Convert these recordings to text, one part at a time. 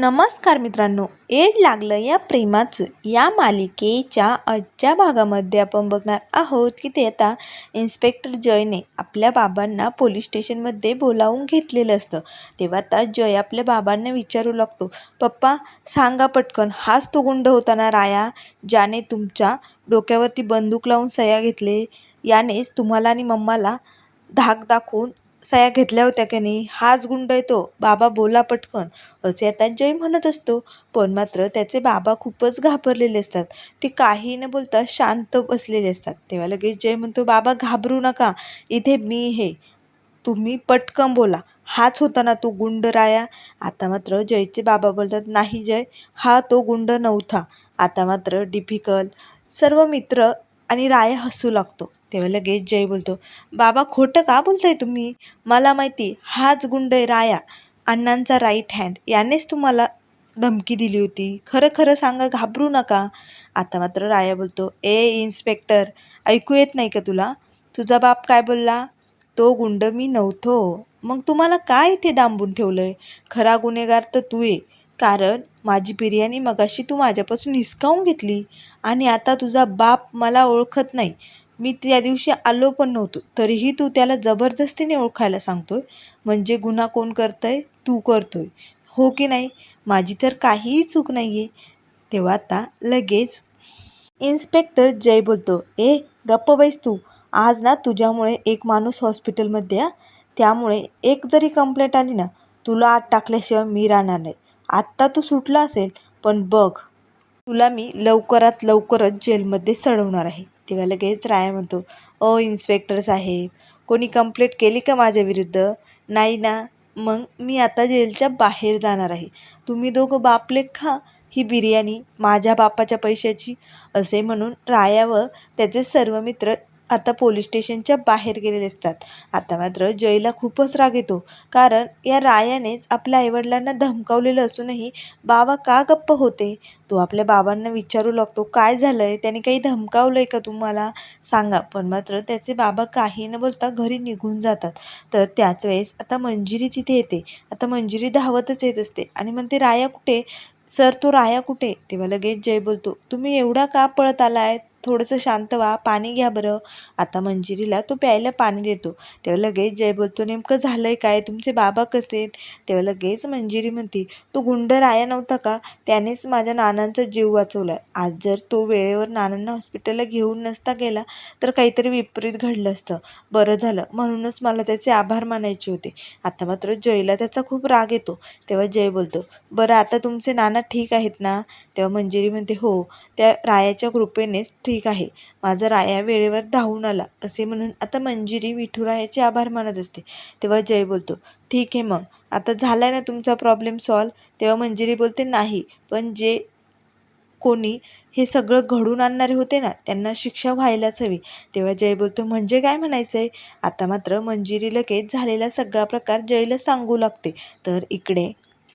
नमस्कार मित्रांनो एड लागलं या प्रेमाचं. या मालिकेच्या आजच्या भागामध्ये आपण बघणार आहोत की ते आता इन्स्पेक्टर जयने आपल्या बाबांना पोलीस स्टेशनमध्ये बोलावून घेतलेलं असतं. तेव्हा आता जय आपल्या बाबांना विचारू लागतो पप्पा सांगा पटकन हाच तो गुंड होता ना राया ज्याने तुमच्या डोक्यावरती बंदूक लावून सह्या घेतले? यानेच तुम्हाला आणि मम्माला धाक दाखवून साया घेतल्या होत्या की नाही हाच गुंड आहे तो. बाबा बोला पटकन. असे आता जय म्हणत असतो. पण मात्र त्याचे बाबा खूपच घाबरलेले असतात. ते काही न बोलता शांत बसलेले असतात. तेव्हा लगेच जय म्हणतो बाबा घाबरू नका. इथे मी हे. तुम्ही पटकन बोला. हाच होता ना तो गुंड राया? आता मात्र जयचे बाबा बोलतात नाही जय. हा तो गुंड नव्हता. आता मात्र डिफिकल्ट सर्व मित्र आणि राया हसू लागतो. तेव्हा लगेच जय बोलतो बाबा खोटं का बोलताय तुम्ही? मला माहिती हाच गुंड आहे राया अण्णांचा राईट हँड यानेच तुम्हाला धमकी दिली होती. खरं खरं सांगा घाबरू नका. आता मात्र राया बोलतो ए इन्स्पेक्टर ऐकू येत नाही का तुला? तुझा बाप काय बोलला? तो गुंड मी नव्हतो. मग तुम्हाला काय इथे दांबून ठेवलं आहे खरा गुन्हेगार तर तू आहे कारण माझी बिर्याणी मगाशी तू माझ्यापासून हिसकावून घेतली आणि आता तुझा बाप मला ओळखत नाही. मी त्या दिवशी आलो पण नव्हतो. तरीही तू त्याला जबरदस्तीने ओळखायला सांगतो आहे म्हणजे गुन्हा कोण करतंय? तू करतो आहे हो की नाही? माझी तर काहीही चूक नाही आहे तेव्हा आता लगेच इन्स्पेक्टर जय बोलतो ए गप्प बैस तू. आज ना तुझ्यामुळे एक माणूस हॉस्पिटलमध्ये या त्यामुळे एक जरी कंप्लेंट आली ना तुला आत टाकल्याशिवाय मी राहणार नाही. आत्ता तू सुटला असेल पण बघ. तुला मी लवकरात लवकरच जेलमध्ये चढवणार आहे. तेव्हा लगेच राया म्हणतो ओ इन्स्पेक्टर साहेब कोणी कंप्लेट केली का माझ्या विरुद्ध? नाही ना मग मी आता जेलच्या बाहेर जाणार आहे. तुम्ही दोघं बापले खा ही बिर्याणी माझ्या बापाच्या पैशाची असे म्हणून राया व त्याचे सर्व मित्र आता पोलीस स्टेशनच्या बाहेर गेलेले असतात आता मात्र जयला खूपच राग येतो. कारण या रायानेच आपल्या आईवडिलांना धमकावलेलं असूनही बाबा का गप्प होते? तो आपल्या बाबांना विचारू लागतो काय झालं आहे त्याने काही धमकावलं आहे का तुम्हाला? सांगा. पण मात्र त्याचे बाबा काही न बोलता घरी निघून जातात. तर त्याच वेळेस आता मंजिरी तिथे येते. आता मंजिरी धावतच येत असते आणि म्हणते राया कुठे? सर तो राया कुठे? तेव्हा लगेच जय बोलतो तुम्ही एवढा का पळत आलाय थोडंसं शांत व्हा पाणी घ्या बरं. आता मंजिरीला तो प्यायला पाणी देतो. तेव्हा लगेच जय बोलतो नेमकं झालं आहे काय? तुमचे बाबा कसे आहेत? तेव्हा लगेच मंजिरी म्हणते तो गुंड राया नव्हता का? त्यानेच माझ्या नानांचा जीव वाचवला. आज जर तो वेळेवर नानांना हॉस्पिटलला घेऊन नसता गेला तर काहीतरी विपरीत घडलं असतं. बरं झालं. म्हणूनच मला त्याचे आभार मानायचे होते. आता मात्र जयला त्याचा खूप राग येतो. तेव्हा जय बोलतो बरं आता तुमचे नाना ठीक आहेत ना? तेव्हा मंजिरी म्हणते हो. त्या रायाच्या कृपेनेच ठीक आहे. माझा राया वेळेवर धावून आला. असे म्हणून आता मंजिरी विठुरायाचे आभार मानत असते. तेव्हा जय बोलतो ठीक आहे मग. आता झाला आहे ना तुमचा प्रॉब्लेम सॉल्व तेव्हा मंजिरी बोलते नाही. पण जे कोणी हे सगळं घडून आणणारे होते ना त्यांना शिक्षा व्हायलाच हवी. तेव्हा जय बोलतो म्हणजे काय म्हणायचं आहे आता मात्र मंजिरी लगेच झालेला सगळा प्रकार जयला सांगू लागते. तर इकडे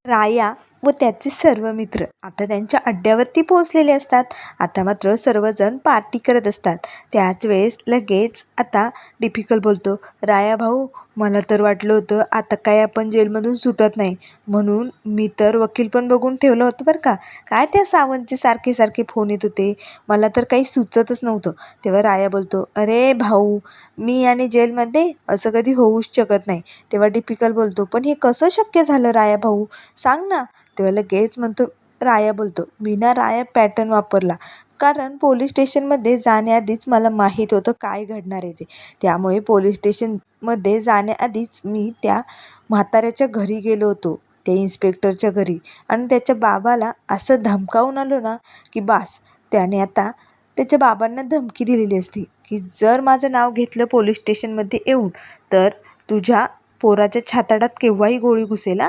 राया व त्याचे सर्व मित्र. आता त्यांच्या अड्ड्यावरती पोहोचलेले असतात. आता मात्र सर्वजण पार्टी करत असतात. त्याच वेळेस लगेच आता डिफिकल्ट बोलतो. राया भाऊ मला तर वाटलं होतं आता काय आपण जेलमधून सुटत नाही. म्हणून मी तर वकील पण बघून ठेवलं होतं बरं का. काय त्या सावंतचे सारखे सारखे फोन येत होते? मला तर काही सुचतच नव्हतं. तेव्हा राया बोलतो अरे भाऊ मी आणि जेलमध्ये असं कधी होऊच शकत नाही. तेव्हा डिपिकल बोलतो पण हे कसं शक्य झालं राया भाऊ? सांग ना. तेव्हा लगेच म्हणतो राया बोलतो मी ना राया पॅटर्न वापरला. कारण पोलीस स्टेशनमध्ये जाण्याआधीच मला माहीत होतं काय घडणार आहे ते. त्यामुळे पोलीस स्टेशनमध्ये जाण्याआधीच मी त्या म्हाताऱ्याच्या घरी गेलो होतो त्या इन्स्पेक्टरच्या घरी. आणि त्याच्या बाबाला असं धमकावून आलो ना की बास त्याने आता त्याच्या बाबांना धमकी दिलेली असते की जर माझं नाव घेतलं पोलीस स्टेशनमध्ये येऊन तर तुझ्या पोराच्या छाताडात केव्हाही गोळी घुसेल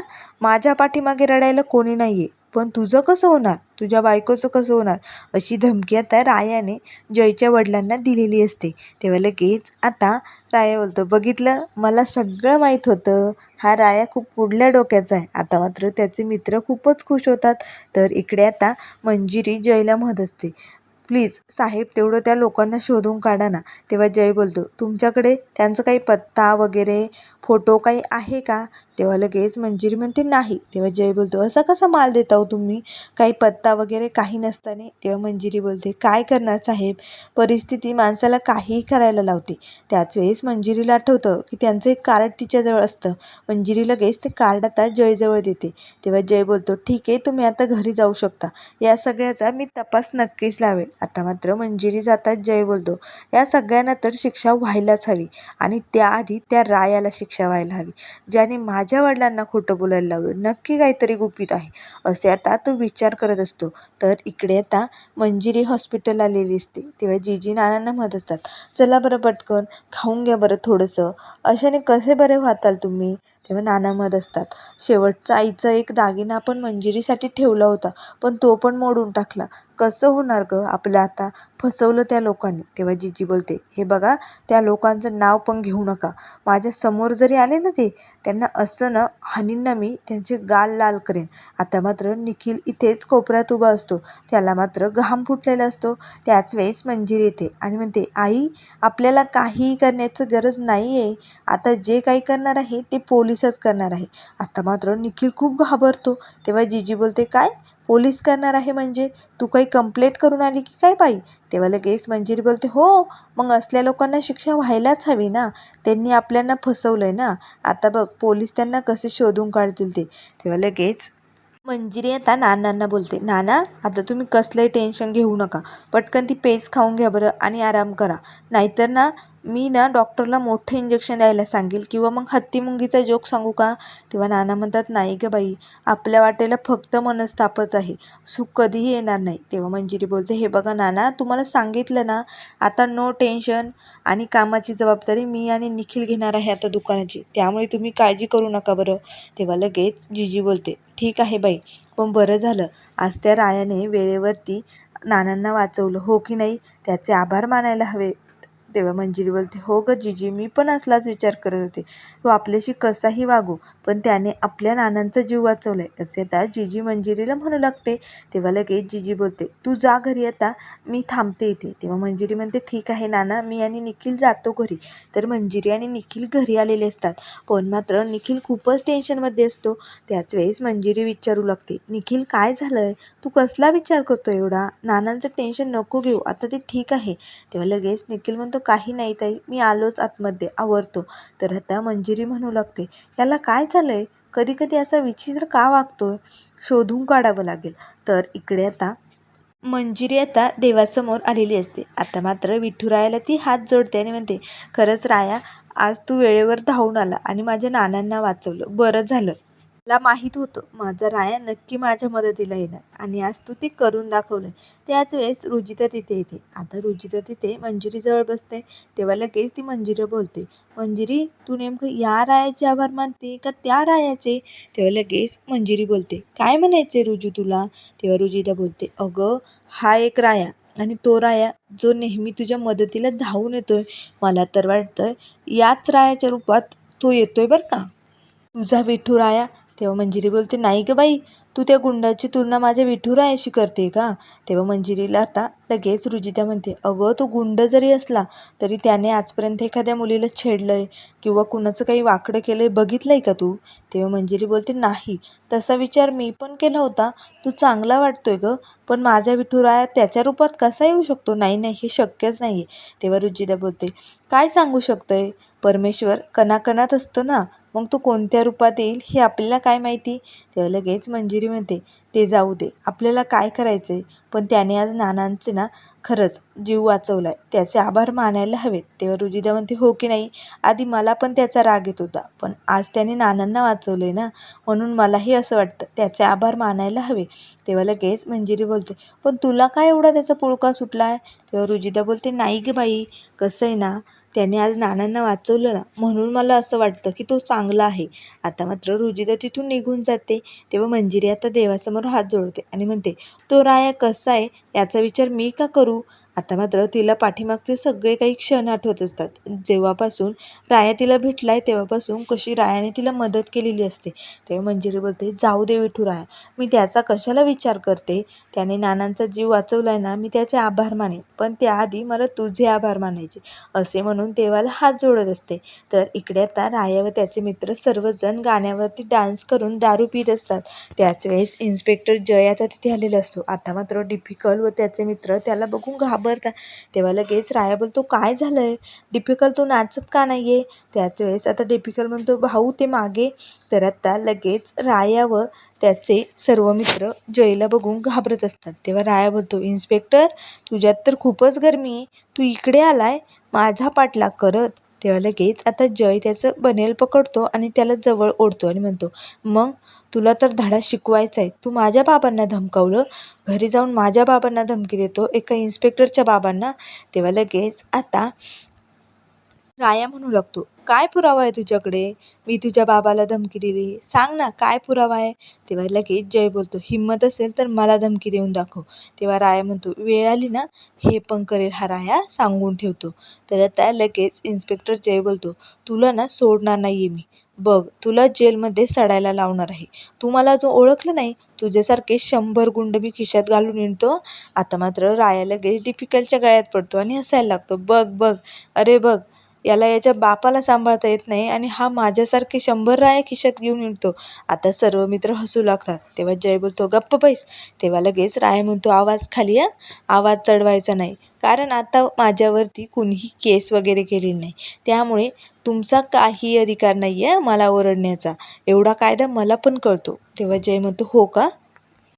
माझ्या पाठीमागे रडायला कोणी नाही आहे पण तुझं कसं होणार? तुझ्या बायकोचं कसं होणार? अशी धमकी आता रायाने जयच्या वडिलांना दिलेली असते. तेव्हा लगेच आता राया बोलतो बघितलं? मला सगळं माहीत होतं. हा राया खूप पुढल्या डोक्याचा आहे. आता मात्र त्याचे मित्र खूपच खुश होतात. तर इकडे आता मंजिरी जयला म्हणत असते प्लीज साहेब तेवढं त्या लोकांना शोधून काढा ना. तेव्हा जय बोलतो तुमच्याकडे त्यांचा काही पत्ता वगैरे फोटो काही आहे का? तेव्हा लगेच मंजिरी म्हणते नाही. तेव्हा जय बोलतो असा कसा माल देता हो तुम्ही? काही पत्ता वगैरे काही नसताना. तेव्हा मंजिरी बोलते काय करणार साहेब? परिस्थिती माणसाला काहीही करायला लावते. त्याच वेळेस मंजिरीला आठवतं की त्यांचं एक कार्ड तिच्याजवळ असतं. मंजिरी लगेच ते कार्ड आता जयजवळ देते. तेव्हा जय बोलतो ठीक आहे तुम्ही आता घरी जाऊ शकता. या सगळ्याचा मी तपास नक्कीच लावेल. आता मात्र मंजिरी जातात जय बोलतो या सगळ्यांना तर शिक्षा व्हायलाच हवी आणि त्याआधी त्या रायाला शिक्षा व्हायला हवी. ज्याने माझ्या वडिलांना खोटं बोलायला लावलं नक्की काहीतरी गुपित आहे. असे आता तो विचार करत असतो. तर इकडे आता मंजिरी हॉस्पिटल आलेली असते तेव्हा जीजी नानांना म्हणत असतात चला बरं पटकन खाऊन घ्या बरं थोडंसं. अशाने कसे बरे व्हाताल तुम्ही? तेव्हा नाना म्हणत असतात. शेवटचा आईचा एक दागिना आपण मंजिरीसाठी ठेवला होता पण तो पण मोडून टाकला. कसं होणार गं? आपलं आता फसवलं त्या लोकांनी. तेव्हा जीजी बोलते हे बघा त्या लोकांचं नाव पण घेऊ नका. माझ्यासमोर जरी आले ना ते त्यांना असं ना हानीन ना मी त्यांचे गाल लाल करेन. आता मात्र निखिल इथेच कोपऱ्यात उभा असतो. त्याला मात्र घाम फुटलेला असतो. त्याच वेळेस मंजिरी येते आणि म्हणते आई आपल्याला काहीही करण्याचं गरज नाही आहे आता जे काही करणार आहे ते पोलिसच करणार आहे. आता मात्र निखिल खूप घाबरतो. तेव्हा जीजी बोलते काय? पोलीस करणार आहे म्हणजे? तू काही कंप्लेंट करून आली की काय बाई? तेव्हा लगेच मंजिरी बोलते हो मग असल्या लोकांना शिक्षा व्हायलाच हवी ना? त्यांनी आपल्याला फसवलं आहे ना? आता बघ पोलीस त्यांना कसे शोधून काढतील ते? तेव्हा लगेच मंजिरी आता नानांना बोलते नाना आता तुम्ही कसलंही टेन्शन घेऊ नका. पटकन ती पेज खाऊन घ्या बरं आणि आराम करा. नाहीतर ना मी ना डॉक्टरला मोठं इंजेक्शन द्यायला सांगेल. किंवा मग हत्तीमुंगीचा जोक सांगू का? तेव्हा नाना म्हणतात नाही गं बाई आपल्या वाटेला फक्त मनस्तापच आहे. सुख कधीही येणार नाही. तेव्हा मंजिरी बोलते हे बघा नाना तुम्हाला सांगितलं ना आता नो टेन्शन आणि कामाची जबाबदारी मी आणि निखिल घेणार आहे आता दुकानाची. त्यामुळे तुम्ही काळजी करू नका बरं. तेव्हा लगेच जीजी बोलते ठीक आहे बाई पण बरं झालं. आज त्या रायाने वेळेवरती नानांना वाचवलं. हो की नाही? त्याचे आभार मानायला हवे. तेव्हा मंजिरी बोलते हो गं जीजी मी पण असलाच विचार करत होते. तू आपल्याशी कसाही वागू पण त्याने आपल्या नानांचा जीव वाचवलाय. असे आता जीजी मंजिरीला म्हणू लागते. तेव्हा लगेच जीजी बोलते तू जा घरी आता मी थांबते इथे. तेव्हा मंजिरी म्हणते ठीक आहे नाना मी आणि निखिल जातो घरी. तर मंजिरी आणि निखिल घरी आलेले असतात. पण मात्र निखिल खूपच टेन्शनमध्ये असतो. त्याच वेळेस मंजिरी विचारू लागते निखिल काय झालंय? तू कसला विचार करतो एवढा? नानांचं टेन्शन नको घेऊ आता ते ठीक आहे. तेव्हा लगेच निखिल म्हणतो काही नाही ताई मी आलोच आतमध्ये आवरतो. तर आता मंजिरी म्हणू लागते याला काय झालंय? कधी कधी असा विचित्र का वागतोय? शोधून काढावं लागेल. तर इकडे आता मंजिरी आता देवासमोर आलेली असते. आता मात्र विठुरायाला ती हात जोडते आणि म्हणते खरंच राया आज तू वेळेवर धावून आला आणि माझ्या नानांना वाचवलं. बरं झालं. मला माहीत होतं. माझा राया नक्की माझ्या मदतीला येणार आणि आज तू ते करून दाखवलं त्याच वेळेस रुजिता तिथे येते. आता रुजिता तिथे मंजिरीजवळ बसते. तेव्हा लगेच ती मंजिरी बोलते. मंजिरी तू नेमकं या रायाचे आभार मानते का त्या रायाचे? तेव्हा लगेच मंजिरी बोलते. काय म्हणायचे रुजू तुला? तेव्हा रुजिता बोलते. अगं हा एक राया आणि तो राया जो नेहमी तुझ्या मदतीला धावून येतोय. मला तर वाटतं याच रायाच्या रूपात तो येतोय बरं का? तुझा विठू राया तेव्हा मंजिरी बोलते नाही गं बाई तू त्या गुंडाची तुलना माझ्या विठुरायाशी करते का? तेव्हा मंजिरीला आता लगेच रुजिता म्हणते अगं तो गुंड जरी असला तरी त्याने आजपर्यंत एखाद्या मुलीला छेडलं आहे किंवा कुणाचं काही वाकडं केलं आहे बघितलं आहे का तू? तेव्हा मंजिरी बोलते नाही तसा विचार मी पण केला होता. तू चांगला वाटतोय गं पण माझ्या विठुराया त्याच्या रूपात कसा येऊ शकतो? नाही नाही हे शक्यच नाही आहे तेव्हा रुजिता बोलते काय सांगू शकतंय? परमेश्वर कणाकणात असतो ना मग तो कोणत्या रूपात येईल हे आपल्याला काय माहिती? तेव्हा लगेच मंजिरी म्हणते ते जाऊ दे आपल्याला काय करायचं आहे पण त्याने आज नानांचे ना खरंच जीव वाचवला आहे त्याचे आभार मानायला हवेत. तेव्हा रुजिदा म्हणते हो की नाही? आधी मला पण त्याचा राग येत होता पण आज त्याने नानांना वाचवलं आहे ना म्हणून मलाही असं वाटतं त्याचे आभार मानायला हवे. तेव्हा लगेच मंजिरी बोलते पण तुला काय एवढा त्याचा पुळका सुटला आहे तेव्हा रुजिदा बोलते नाही ग बाई कसं आहे ना त्याने आज नानांना वाचवलं ना म्हणून मला असं वाटतं की तो चांगला आहे. आता मात्र रुजिदा तिथून निघून जाते तेव्हा मंजिरी आता देवासमोर हात जोडते आणि म्हणते तो राया कसा आहे? याचा विचार मी का करू? आता मात्र तिला पाठीमागचे सगळे काही क्षण आठवत असतात. जेव्हापासून राया तिला भेटला आहे तेव्हापासून कशी रायाने तिला मदत केलेली असते. तेव्हा मंजिरी बोलते जाऊ दे विठू राया मी त्याचा कशाला विचार करते? त्याने नानांचा जीव वाचवलाय ना मी त्याचे आभार माने पण त्याआधी मला तुझे आभार मानायचे. असे म्हणून देवाला हात जोडत असते. तर इकडे आता राया व त्याचे मित्र सर्वजण गाण्यावरती डान्स करून दारू पित असतात. त्याच वेळेस इन्स्पेक्टर जय आता तिथे आलेला असतो. आता मात्र डिफिकल्ट व त्याचे मित्र त्याला बघून घाबरतात तेव्हा लगेच राया बोलतो काय झालं आहे डिफिकल तू नाचत का नाही आहे त्याच वेळेस आता डिफिकल म्हणतो भाऊ ते मागे. तर आता लगेच राया व त्याचे सर्व मित्र जयला बघून घाबरत असतात. तेव्हा राया बोलतो इन्स्पेक्टर तुझ्यात तर खूपच गरमी आहे. तू इकडे आलाय? माझा पाठलाग करत. तेव्हा लगेच आता जय त्याचं बनेल पकडतो आणि त्याला जवळ ओढतो आणि म्हणतो मग तुला तर धडा शिकवायचा आहे. तू माझ्या बाबांना धमकावलं. घरी जाऊन माझ्या बाबांना धमकी देतो एका इन्स्पेक्टरच्या बाबांना. तेव्हा लगेच आता राया म्हणू लागतो काय पुरावा आहे तुझ्याकडे? मी तुझ्या बाबाला धमकी दिली. सांग ना काय पुरावा आहे? तेव्हा लगेच जय बोलतो हिंमत असेल तर मला धमकी देऊन दाखव. तेव्हा राया म्हणतो वेळ आली ना? हे पण करेल हा राया सांगून ठेवतो. तर आता लगेच इन्स्पेक्टर जय बोलतो तुला ना सोडणार नाही आहे मी. बघ तुला जेलमध्ये सडायला लावणार आहे. तू मला जो ओळखलं नाही. तुझ्यासारखे शंभर गुंड मी खिशात घालून येतो आता मात्र राया लगेच डिफिकल्टच्या गळ्यात पडतो आणि हसायला लागतो. बघ बघ. अरे बघ याला याच्या बापाला सांभाळता येत नाही आणि हा माझ्यासारखे शंभर राया खिशात घेऊन येतो आता सर्व मित्र हसू लागतात. तेव्हा जय बोलतो गप्प बैस. तेव्हा लगेच राय म्हणतो आवाज खाली या. आवाज चढवायचा नाही. कारण आता माझ्यावरती कुणीही केस वगैरे केलेली नाही. त्यामुळे तुमचा काही अधिकार नाही आहे मला ओरडण्याचा. एवढा कायदा मला पण कळतो. तेव्हा जय म्हणतो हो का?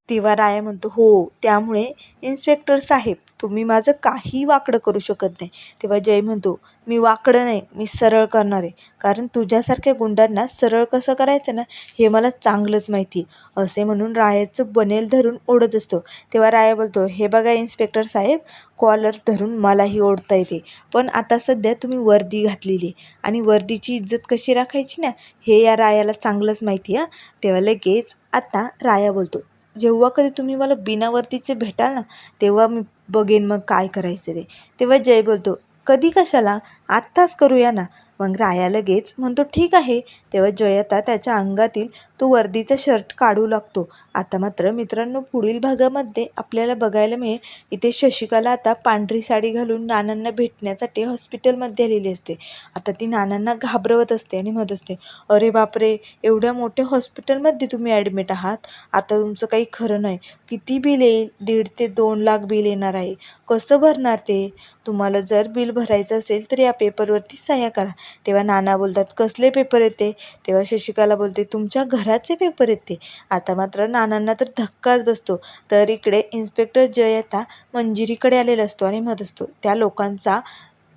तेव्हा राया म्हणतो हो. त्यामुळे इन्स्पेक्टर साहेब तुम्ही माझं काही वाकडं करू शकत नाही. तेव्हा जय म्हणतो मी वाकडं नाही मी सरळ करणार आहे. कारण तुझ्यासारख्या गुंडांना सरळ कसं करायचं ना हे मला चांगलंच माहिती असे म्हणून रायाचं बनेल धरून ओढत असतो. तेव्हा राया बोलतो हे बघा इन्स्पेक्टर साहेब कॉलर धरून मलाही ओढता येते. पण आता सध्या तुम्ही वर्दी घातलेली आणि वर्दीची इज्जत कशी राखायची ना हे या रायाला चांगलंच माहिती आहे तेव्हा लगेच आता राया बोलतो जेव्हा कधी तुम्ही मला बिनावर्तीचे भेटाल ना तेव्हा मी बघेन मग काय करायचं ते. तेव्हा जय बोलतो कधी कशाला? आत्ताच करूया ना. मग राया लगेच म्हणतो ठीक आहे. तेव्हा जयता त्याच्या अंगातील तो वर्दीचा शर्ट काढू लागतो. आता मात्र मित्रांनो पुढील भागामध्ये आपल्याला बघायला मिळेल. इथे शशिकाला आता पांढरी साडी घालून नानांना भेटण्यासाठी हॉस्पिटलमध्ये आलेली असते. आता ती नानांना घाबरवत असते आणि म्हणत असते अरे बापरे एवढ्या मोठ्या हॉस्पिटलमध्ये तुम्ही ॲडमिट आहात? आता तुमचं काही खरं नाही. किती बिल येईल? दीड ते दोन लाख बिल येणार आहे. कसं भरणार ते? तुम्हाला जर बिल भरायचं असेल तर या पेपरवरती सह्या करा. तेव्हा नाना बोलतात कसले पेपर येते तेव्हा शशिकाला बोलते तुमच्या घराचे पेपर येते आता मात्र नानांना तर धक्काच बसतो. तर इकडे इन्स्पेक्टर जय आता मंजिरीकडे आलेला असतो आणि म्हणत असतो. त्या लोकांचा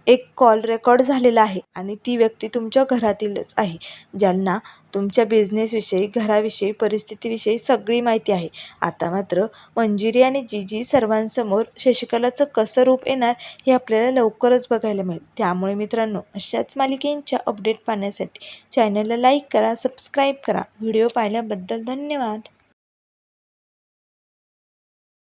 एक कॉल रेकॉर्ड झालेला आहे आणि ती व्यक्ती तुमच्या घरातीलच आहे ज्यांना तुमच्या बिझनेसविषयी घराविषयी परिस्थितीविषयी सगळी माहिती आहे. आता मात्र मंजिरी आणि जीजी सर्वांसमोर शशिकलाचं कसं रूप येणार हे आपल्याला लवकरच बघायला मिळेल. त्यामुळे मित्रांनो अशाच मालिकेंच्या अपडेट पाहण्यासाठी चॅनलला लाईक करा सबस्क्राईब करा. व्हिडिओ पाहिल्याबद्दल धन्यवाद.